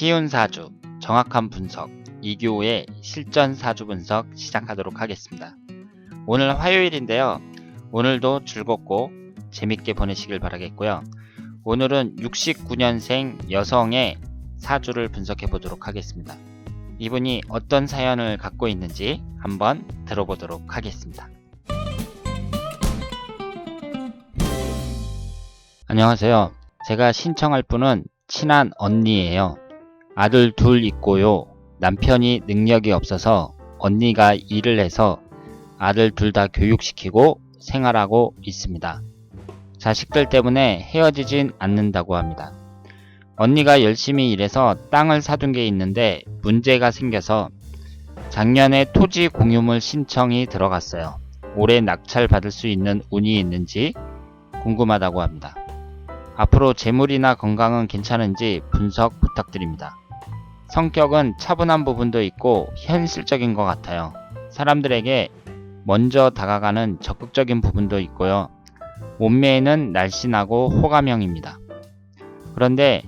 쉬운 사주, 정확한 분석, 이교의 실전 사주 분석 시작하도록 하겠습니다. 오늘 화요일인데요. 오늘도 즐겁고 재밌게 보내시길 바라겠고요. 오늘은 69년생 여성의 사주를 분석해 보도록 하겠습니다. 이분이 어떤 사연을 갖고 있는지 한번 들어보도록 하겠습니다. 안녕하세요. 제가 신청할 분은 친한 언니예요. 아들 둘 있고요. 남편이 능력이 없어서 언니가 일을 해서 아들 둘 다 교육시키고 생활하고 있습니다. 자식들 때문에 헤어지진 않는다고 합니다. 언니가 열심히 일해서 땅을 사둔 게 있는데 문제가 생겨서 작년에 토지 공유물 신청이 들어갔어요. 올해 낙찰 받을 수 있는 운이 있는지 궁금하다고 합니다. 앞으로 재물이나 건강은 괜찮은지 분석 부탁드립니다. 성격은 차분한 부분도 있고 현실적인 것 같아요. 사람들에게 먼저 다가가는 적극적인 부분도 있고요. 몸매는 날씬하고 호감형입니다. 그런데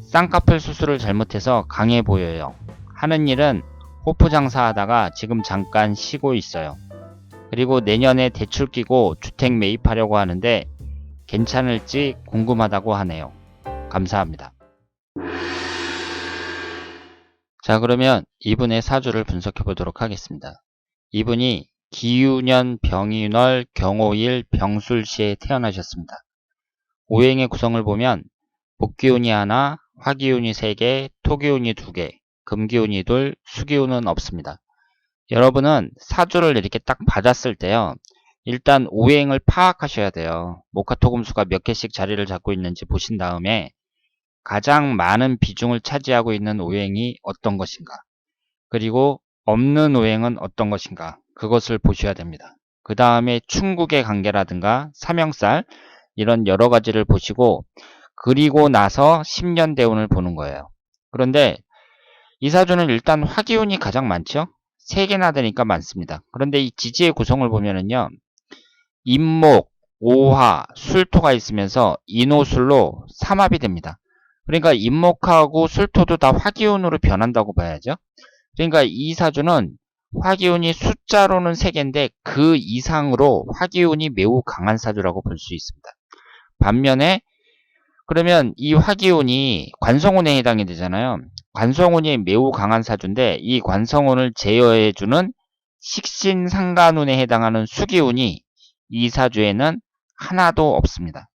쌍꺼풀 수술을 잘못해서 강해 보여요. 하는 일은 호프 장사하다가 지금 잠깐 쉬고 있어요. 그리고 내년에 대출 끼고 주택 매입하려고 하는데 괜찮을지 궁금하다고 하네요. 감사합니다. 자, 그러면 이분의 사주를 분석해 보도록 하겠습니다. 이분이 기유년 병인월 경호일 병술시에 태어나셨습니다. 오행의 구성을 보면 목기운이 하나, 화기운이 3개, 토기운이 2개, 금기운이 둘, 수기운은 없습니다. 여러분은 사주를 이렇게 딱 받았을 때요. 일단 오행을 파악하셔야 돼요. 목화토금수가 몇 개씩 자리를 잡고 있는지 보신 다음에 가장 많은 비중을 차지하고 있는 오행이 어떤 것인가 그리고 없는 오행은 어떤 것인가 그것을 보셔야 됩니다. 그 다음에 충국의 관계라든가 사명살 이런 여러 가지를 보시고 그리고 나서 10년 대운을 보는 거예요. 그런데 이 사주는 일단 화기운이 가장 많죠? 3개나 되니까 많습니다. 그런데 이 지지의 구성을 보면은요. 임목, 오화, 술토가 있으면서 인호술로 삼합이 됩니다. 그러니까 임목하고 술토도 다 화기운으로 변한다고 봐야죠. 그러니까 이 사주는 화기운이 숫자로는 3개인데 그 이상으로 화기운이 매우 강한 사주라고 볼 수 있습니다. 반면에 그러면 이 화기운이 관성운에 해당이 되잖아요. 관성운이 매우 강한 사주인데 이 관성운을 제어해주는 식신상간운에 해당하는 수기운이 이 사주에는 하나도 없습니다.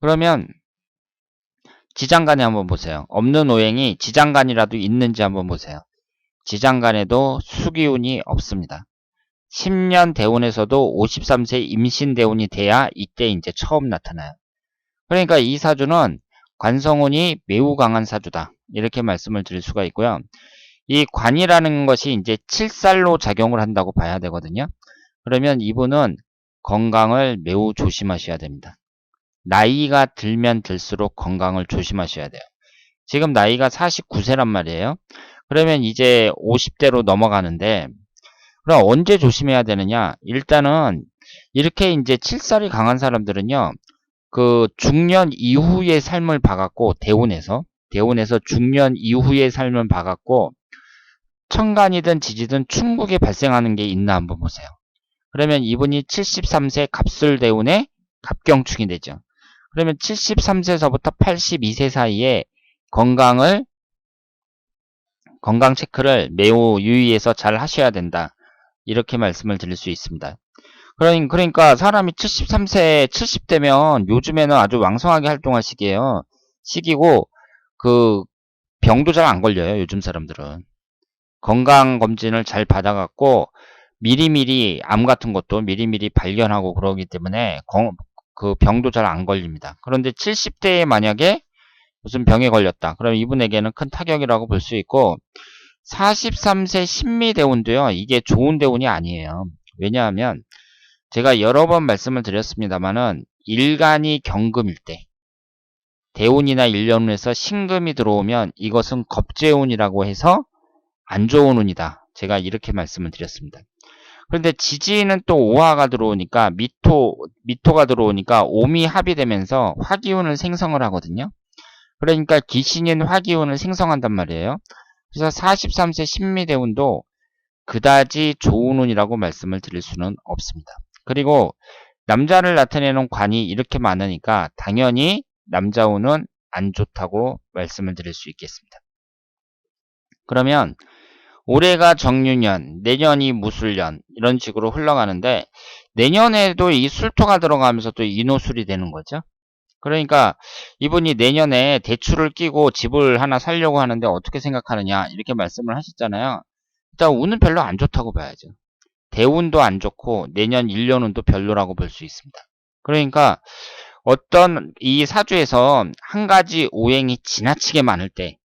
그러면 지장간에 한번 보세요. 없는 오행이 지장간이라도 있는지 한번 보세요. 지장간에도 수기운이 없습니다. 10년 대운에서도 53세 임신 대운이 돼야 이때 이제 처음 나타나요. 그러니까 이 사주는 관성운이 매우 강한 사주다. 이렇게 말씀을 드릴 수가 있고요. 이 관이라는 것이 이제 칠살로 작용을 한다고 봐야 되거든요. 그러면 이분은 건강을 매우 조심하셔야 됩니다. 나이가 들면 들수록 건강을 조심하셔야 돼요. 지금 나이가 49세란 말이에요. 그러면 이제 50대로 넘어가는데 그럼 언제 조심해야 되느냐? 일단은 이렇게 이제 칠살이 강한 사람들은요. 그 중년 이후의 삶을 봐갖고 대운에서 대운에서 중년 이후의 삶을 봐갖고 천간이든 지지든 충국에 발생하는 게 있나 한번 보세요. 그러면 이분이 73세 갑술 대운의 갑경충이 되죠. 그러면 73세서부터 82세 사이에 건강을 건강 체크를 매우 유의해서 잘 하셔야 된다. 이렇게 말씀을 드릴 수 있습니다. 그러니까 사람이 73세, 70대면 요즘에는 아주 왕성하게 활동할 시기예요. 시기고 그 병도 잘 안 걸려요. 요즘 사람들은. 건강 검진을 잘 받아갖고 미리미리 암 같은 것도 미리미리 발견하고 그러기 때문에 그 병도 잘 안 걸립니다. 그런데 70대에 만약에 무슨 병에 걸렸다. 그럼 이분에게는 큰 타격이라고 볼 수 있고 43세 신미대운도요. 이게 좋은 대운이 아니에요. 왜냐하면 제가 여러 번 말씀을 드렸습니다만은 일간이 경금일 때 대운이나 일년운에서 신금이 들어오면 이것은 겁재운이라고 해서 안 좋은 운이다. 제가 이렇게 말씀을 드렸습니다. 그런데 지지는 또 오화가 들어오니까 미토, 미토가 들어오니까 오미 합이 되면서 화기운을 생성을 하거든요. 그러니까 기신인 화기운을 생성한단 말이에요. 그래서 43세 신미대운도 그다지 좋은 운이라고 말씀을 드릴 수는 없습니다. 그리고 남자를 나타내는 관이 이렇게 많으니까 당연히 남자 운은 안 좋다고 말씀을 드릴 수 있겠습니다. 그러면 올해가 정유년, 내년이 무술년 이런 식으로 흘러가는데 내년에도 이 술토가 들어가면서 또 인호술이 되는 거죠. 그러니까 이분이 내년에 대출을 끼고 집을 하나 살려고 하는데 어떻게 생각하느냐 이렇게 말씀을 하셨잖아요. 일단 운은 별로 안 좋다고 봐야죠. 대운도 안 좋고 내년 1년 운도 별로라고 볼 수 있습니다. 그러니까 어떤 이 사주에서 한 가지 오행이 지나치게 많을 때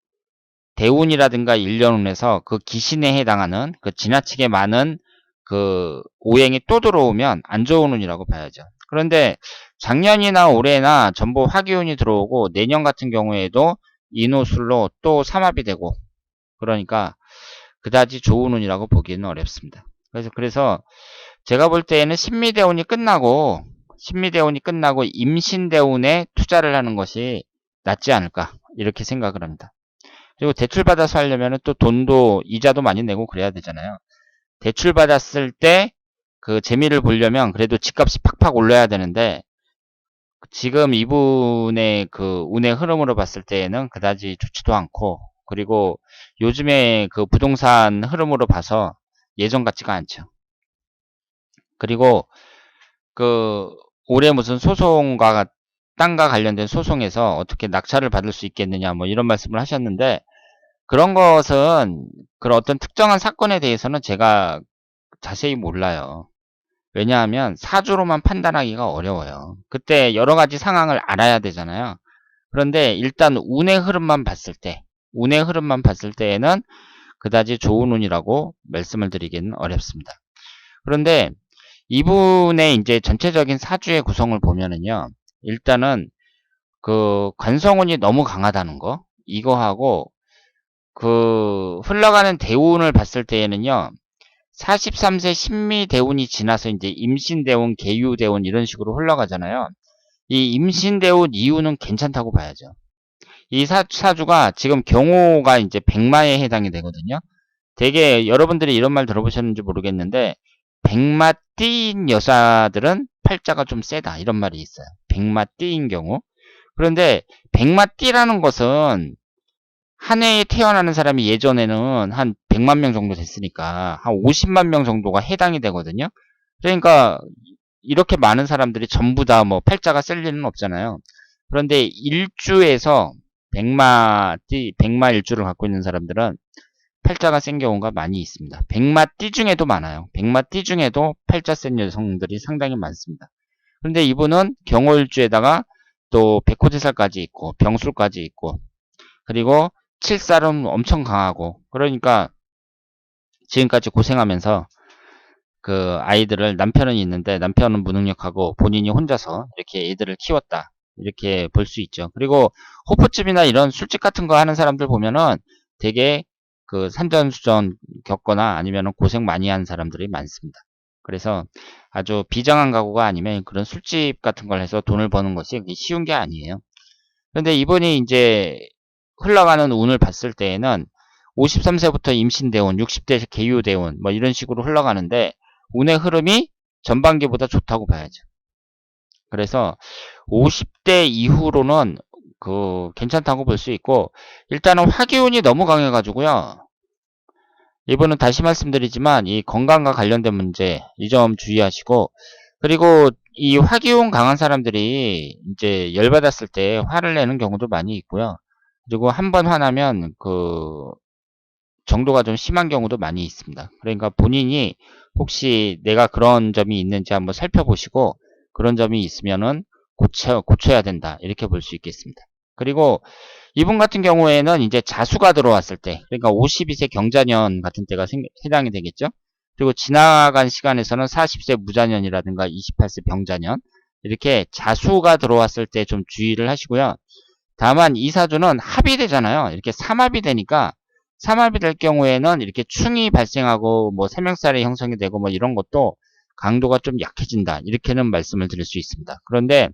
대운이라든가 1년운에서 그 기신에 해당하는 그 지나치게 많은 그 오행이 또 들어오면 안 좋은 운이라고 봐야죠. 그런데 작년이나 올해나 전부 화기운이 들어오고 내년 같은 경우에도 인호술로 또 삼합이 되고 그러니까 그다지 좋은 운이라고 보기는 어렵습니다. 그래서 그래서 제가 볼 때에는 신미대운이 끝나고 신미대운이 끝나고 임신대운에 투자를 하는 것이 낫지 않을까 이렇게 생각을 합니다. 그리고 대출 받아서 하려면 또 돈도 이자도 많이 내고 그래야 되잖아요. 대출 받았을 때 그 재미를 보려면 그래도 집값이 팍팍 올라야 되는데 지금 이분의 그 운의 흐름으로 봤을 때에는 그다지 좋지도 않고 그리고 요즘에 그 부동산 흐름으로 봐서 예전 같지가 않죠. 그리고 그 올해 무슨 소송과 땅과 관련된 소송에서 어떻게 낙찰을 받을 수 있겠느냐 뭐 이런 말씀을 하셨는데 그런 것은 그런 어떤 특정한 사건에 대해서는 제가 자세히 몰라요. 왜냐하면 사주로만 판단하기가 어려워요. 그때 여러 가지 상황을 알아야 되잖아요. 그런데 일단 운의 흐름만 봤을 때, 운의 흐름만 봤을 때에는 그다지 좋은 운이라고 말씀을 드리기는 어렵습니다. 그런데 이분의 이제 전체적인 사주의 구성을 보면은요, 일단은 그 관성운이 너무 강하다는 거, 이거하고 그 흘러가는 대운을 봤을 때에는요, 43세 신미 대운이 지나서 이제 임신 대운, 계유대운 이런 식으로 흘러가잖아요. 이 임신 대운 이유는 괜찮다고 봐야죠. 이 사, 사주가 지금 경호가 이제 백마에 해당이 되거든요. 되게 여러분들이 이런 말 들어보셨는지 모르겠는데 백마 띠인 여자들은 팔자가 좀 세다 이런 말이 있어요. 백마 띠인 경우. 그런데 백마 띠라는 것은 한 해에 태어나는 사람이 예전에는 한 100만 명 정도 됐으니까 한 50만 명 정도가 해당이 되거든요. 그러니까 이렇게 많은 사람들이 전부 다 뭐 팔자가 쓸 리는 없잖아요. 그런데 일주에서 100마 띠, 100마 일주를 갖고 있는 사람들은 팔자가 센 경우가 많이 있습니다. 100마 띠 중에도 많아요. 100마 띠 중에도 팔자 센 여성들이 상당히 많습니다. 그런데 이분은 경호일주에다가 또 백호대살까지 있고 병술까지 있고 그리고 칠살은 엄청 강하고 그러니까 지금까지 고생하면서 그 아이들을 남편은 있는데 남편은 무능력하고 본인이 혼자서 이렇게 애들을 키웠다 이렇게 볼 수 있죠. 그리고 호프집이나 이런 술집 같은 거 하는 사람들 보면은 되게 그 산전수전 겪거나 아니면 고생 많이 한 사람들이 많습니다. 그래서 아주 비장한 가구가 아니면 그런 술집 같은 걸 해서 돈을 버는 것이 쉬운 게 아니에요. 그런데 이분이 이제 흘러가는 운을 봤을 때에는 53세부터 임신대운, 60대 계유대운 뭐 이런 식으로 흘러가는데 운의 흐름이 전반기보다 좋다고 봐야죠. 그래서 50대 이후로는 그 괜찮다고 볼 수 있고 일단은 화기운이 너무 강해가지고요. 이분은 다시 말씀드리지만 이 건강과 관련된 문제 이 점 주의하시고 그리고 이 화기운 강한 사람들이 이제 열받았을 때 화를 내는 경우도 많이 있고요. 그리고 한 번 화나면 그 정도가 좀 심한 경우도 많이 있습니다. 그러니까 본인이 혹시 내가 그런 점이 있는지 한번 살펴보시고 그런 점이 있으면은 고쳐, 고쳐야 된다. 이렇게 볼 수 있겠습니다. 그리고 이분 같은 경우에는 이제 자수가 들어왔을 때, 그러니까 52세 경자년 같은 때가 생, 해당이 되겠죠. 그리고 지나간 시간에서는 40세 무자년이라든가 28세 병자년, 이렇게 자수가 들어왔을 때 좀 주의를 하시고요. 다만 이 사주는 합이 되잖아요. 이렇게 삼합이 되니까 삼합이 될 경우에는 이렇게 충이 발생하고 뭐 세명살이 형성이 되고 뭐 이런 것도 강도가 좀 약해진다. 이렇게는 말씀을 드릴 수 있습니다. 그런데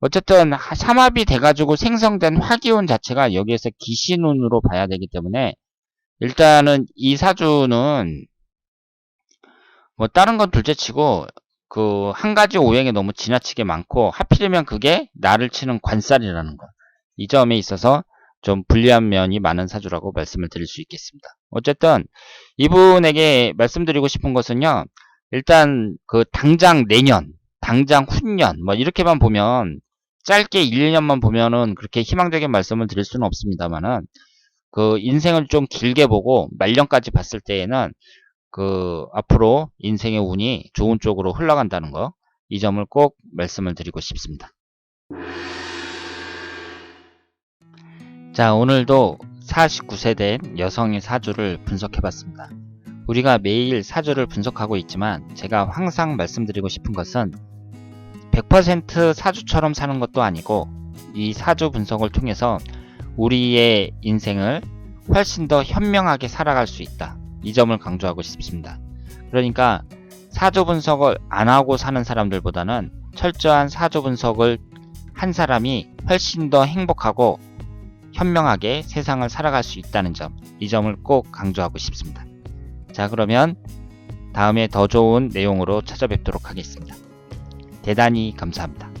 어쨌든 하- 삼합이 돼가지고 생성된 화기운 자체가 여기에서 기신운으로 봐야 되기 때문에 일단은 이 사주는 뭐 다른 건 둘째치고 그 한 가지 오행이 너무 지나치게 많고 하필이면 그게 나를 치는 관살이라는 것. 이 점에 있어서 좀 불리한 면이 많은 사주라고 말씀을 드릴 수 있겠습니다. 어쨌든 이분에게 말씀드리고 싶은 것은요. 일단 그 당장 내년, 당장 후년 뭐 이렇게만 보면 짧게 1, 2년만 보면은 그렇게 희망적인 말씀을 드릴 수는 없습니다만은 그 인생을 좀 길게 보고 말년까지 봤을 때에는 그 앞으로 인생의 운이 좋은 쪽으로 흘러간다는 거, 이 점을 꼭 말씀을 드리고 싶습니다. 자, 오늘도 49세 된 여성의 사주를 분석해 봤습니다. 우리가 매일 사주를 분석하고 있지만 제가 항상 말씀드리고 싶은 것은 100% 사주처럼 사는 것도 아니고 이 사주 분석을 통해서 우리의 인생을 훨씬 더 현명하게 살아갈 수 있다. 이 점을 강조하고 싶습니다. 그러니까 사주 분석을 안 하고 사는 사람들보다는 철저한 사주 분석을 한 사람이 훨씬 더 행복하고 현명하게 세상을 살아갈 수 있다는 점, 이 점을 꼭 강조하고 싶습니다. 자, 그러면 다음에 더 좋은 내용으로 찾아뵙도록 하겠습니다. 대단히 감사합니다.